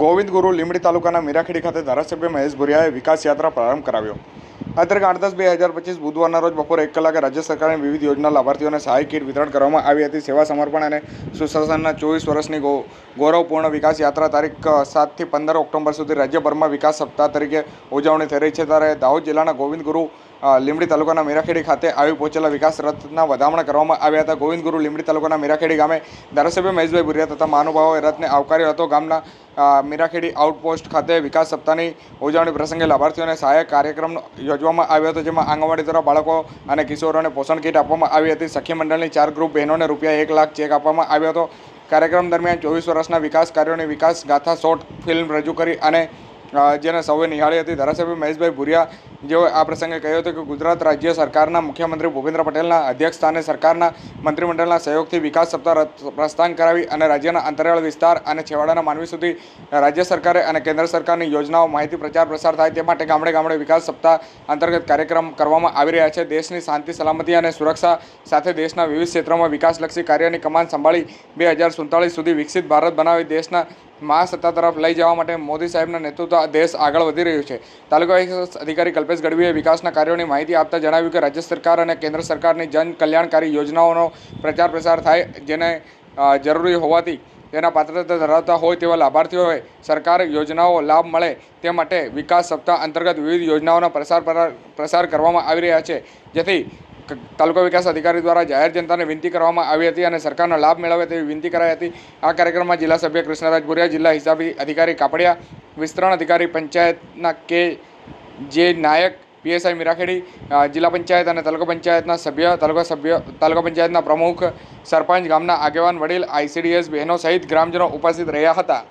ગોવિંદ ગુરુ લીંબડી તાલુકાના મીરાખેડી ખાતે ધારાસભ્ય મહેશ ભુરિયાએ વિકાસ યાત્રા પ્રારંભ કરાવ્યો. તારીખ આઠ દસ બે હજાર પચીસ બુધવારના રોજ બપોરે એક કલાકે રાજ્ય સરકારની વિવિધ યોજના લાભાર્થીઓને સહાય કીટ વિતરણ કરવામાં આવી હતી. સેવા સમર્પણ અને સુશાસનના ચોવીસ વર્ષની ગૌરવપૂર્ણ વિકાસ યાત્રા તારીખ સાતથી પંદર ઓક્ટોબર સુધી રાજ્યભરમાં વિકાસ સપ્તાહ તરીકે ઉજવણી થઈ રહી છે. ત્યારે દાહોદ જિલ્લાના ગોવિંદ ગુરુ અ, લીંબડી તાલુકાના મીરાખેડી ખાતે આવી પહોંચેલા વિકાસ રથના વધામણા કરવામાં આવ્યા હતા. ગોવિંદ ગુરુ લીમડી તાલુકાના મીરાખેડી ગામે ધારાસભ્ય મહેશભાઈ ભુરિયા તથા મહાનુભાવોએ રથને આવકાર્યો હતો. ગામના મીરાખેડી આઉટપોસ્ટ ખાતે વિકાસ સપ્તાહની ઉજવણી પ્રસંગે લાભાર્થીઓને સહાયક કાર્યક્રમ યોજવામાં આવ્યો હતો જેમાં આંગણવાડી દ્વારા બાળકો અને કિશોરોને પોષણ કીટ આપવામાં આવી હતી. સખી મંડળની ચાર ગ્રુપ બહેનોને રૂપિયા એક લાખ ચેક આપવામાં આવ્યો હતો. કાર્યક્રમ દરમિયાન ચોવીસ વર્ષના વિકાસ કાર્યોની વિકાસ ગાથા શોર્ટ ફિલ્મ રજૂ કરી અને જેને સૌએ નિહાળી હતી ધારાસભ્ય મહેશભાઈ ભુરિયા જેઓ આ પ્રસંગે કહ્યું હતું કે ગુજરાત રાજ્ય સરકારના મુખ્યમંત્રી ભૂપેન્દ્ર પટેલના અધ્યક્ષ સ્થાને સરકારના મંત્રીમંડળના સહયોગથી વિકાસ સપ્તાહ પ્રસ્થાન કરાવી અને રાજ્યના અંતરિયાળ વિસ્તાર અને છેવાડાના માનવી સુધી રાજ્ય સરકારે અને કેન્દ્ર સરકારની યોજનાઓ, માહિતી, પ્રચાર, પ્રસાર થાય તે માટે ગામડે ગામડે વિકાસ સપ્તાહ અંતર્ગત કાર્યક્રમ કરવામાં આવી રહ્યા છે. દેશની શાંતિ, સલામતી અને સુરક્ષા સાથે દેશના વિવિધ ક્ષેત્રોમાં વિકાસલક્ષી કાર્યની કમાન સંભાળી બે હજાર સુડતાલીસ સુધી વિકસિત ભારત બનાવી દેશના મહાસત્તા તરફ લઈ જવા માટે મોદી સાહેબના નેતૃત્વ દેશ આગળ વધી રહ્યું છે. તાલુકા અધિકારી કલ્પેશ ગઢવીએ વિકાસના કાર્યોની માહિતી આપતા જણાવ્યું કે રાજ્ય સરકાર અને કેન્દ્ર સરકારની જન કલ્યાણકારી યોજનાઓનો પ્રચાર પ્રસાર થાય જેને જરૂરી હોવાથી તેના પાત્રતા ધરાવતા હોય તેવા લાભાર્થીઓએ સરકાર યોજનાઓ લાભ મળે તે માટે વિકાસ સપ્તાહ અંતર્ગત વિવિધ યોજનાઓના પ્રસાર પરા- પ્રસાર કરવામાં આવી રહ્યા છે. જેથી તાલુકા વિકાસ અધિકારી દ્વારા જાહેર જનતાને વિનંતી કરવામાં આવી હતી અને સરકારનો લાભ મેળવે તેવી વિનંતી કરાઈ હતી. આ કાર્યક્રમમાં જિલ્લા સભ્ય કૃષ્ણરાજ ભુરિયા, જિલ્લા હિસાબી અધિકારી કાપડિયા, વિસ્તરણ અધિકારી પંચાયતના કે જે નાયક પીએસઆઈ મીરાખેડી જિલ્લા પંચાયત અને તાલુકા પંચાયતના સભ્ય, તાલુકા સભ્ય, તાલુકા પંચાયતના પ્રમુખ, સરપંચ, ગામના આગેવાન, વડીલ આઈસીડીએસ બહેનો સહિત ગ્રામજનો ઉપસ્થિત રહ્યા હતા.